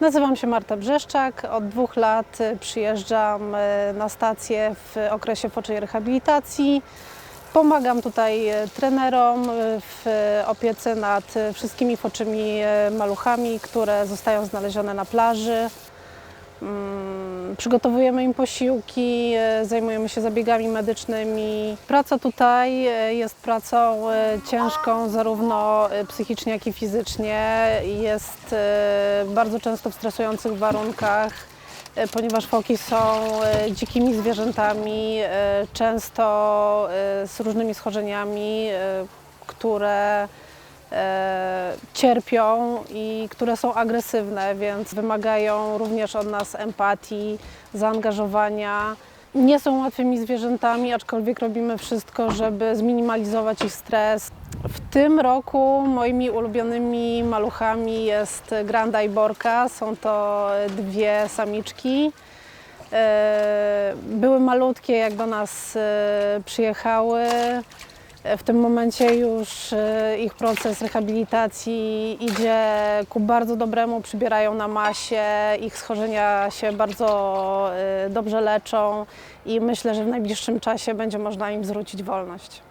Nazywam się Marta Brzeszczak. Od dwóch lat y, przyjeżdżam y, na stację w okresie foczej rehabilitacji. Pomagam tutaj y, trenerom w opiece nad wszystkimi foczymi maluchami, które zostają znalezione na plaży. Mm, Przygotowujemy im posiłki, e, zajmujemy się zabiegami medycznymi. Praca tutaj e, jest pracą e, ciężką zarówno psychicznie, jak i fizycznie. Jest bardzo często w stresujących warunkach, ponieważ foki są dzikimi zwierzętami, często z różnymi schorzeniami, które cierpią i które są agresywne, więc wymagają również od nas empatii, zaangażowania. Nie są łatwymi zwierzętami, aczkolwiek robimy wszystko, żeby zminimalizować ich stres. W tym roku moimi ulubionymi maluchami jest Granda i Borka. Są to dwie samiczki. E, Były malutkie, jak do nas e, przyjechały. W tym momencie już e, ich proces rehabilitacji idzie ku bardzo dobremu, przybierają na masie, ich schorzenia się bardzo e, dobrze leczą i myślę, że w najbliższym czasie będzie można im zwrócić wolność.